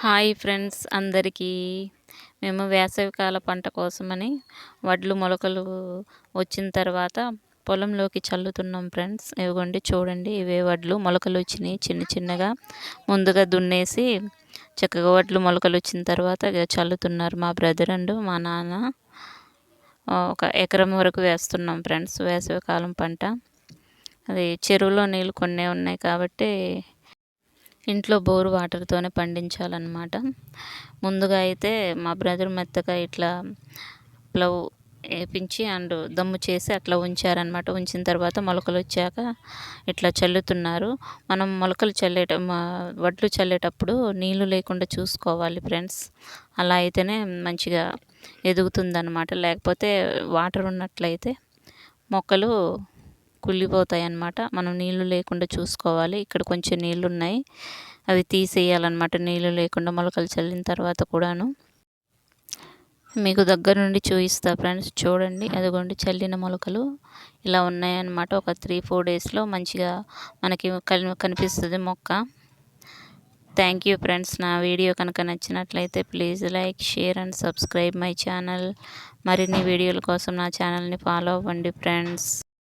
Hi friends అందరికీ. మేము వేసవికాల పంట కోసమని వడ్లు మొలకలు వచ్చిన తర్వాత పొలంలోకి చల్లుతున్నాం ఫ్రెండ్స్. ఇవ్వండి చూడండి ఇవే వడ్లు మొలకలు వచ్చినాయి చిన్న చిన్నగా. ముందుగా దున్నేసి చక్కగా వడ్లు మొలకలు వచ్చిన తర్వాత చల్లుతున్నారు మా బ్రదర్ అండ్ మా నాన్న. ఒక ఎకరం వరకు వేస్తున్నాం ఫ్రెండ్స్ వేసవికాలం పంట. అది చెరువులో నీళ్ళు కొన్ని ఉన్నాయి కాబట్టి ఇంట్లో బోరు వాటర్తోనే పండించాలన్నమాట. ముందుగా అయితే మా బ్రదర్ మెత్తగా ఇట్లా ప్లవ్ వేపించి అండ్ దమ్ము చేసి అట్లా ఉంచారనమాట ఉంచిన తర్వాత మొలకలు వచ్చాక ఇట్లా చల్లుతున్నారు. మనం మొలకలు చల్లేట వడ్లు చల్లేటప్పుడు నీళ్ళు లేకుండా చూసుకోవాలి ఫ్రెండ్స్. అలా అయితేనే మంచిగా ఎదుగుతుందన్నమాట. లేకపోతే వాటర్ ఉన్నట్లయితే మొక్కలు కుళ్ళిపోతాయి అన్నమాట మనం నీళ్ళు లేకుండా చూసుకోవాలి. ఇక్కడ కొంచెం నీళ్ళు ఉన్నాయి అవి తీసేయాలన్నమాట. నీళ్ళు లేకుండా మొలకలు చల్లిన తర్వాత కూడాను. మీకు దగ్గర నుండి చూపిస్తా ఫ్రెండ్స్. చూడండి. అదిగోండి చల్లిన మొలకలు ఇలా ఉన్నాయన్నమాట. ఒక త్రీ ఫోర్ డేస్లో మంచిగా మనకి కనిపిస్తుంది మొక్క. Thank you friends. నా వీడియో కనుక నచ్చినట్లయితే please like share and subscribe my channel. మరిన్ని వీడియోల కోసం నా ఛానల్ని ఫాలో అవ్వండి ఫ్రెండ్స్.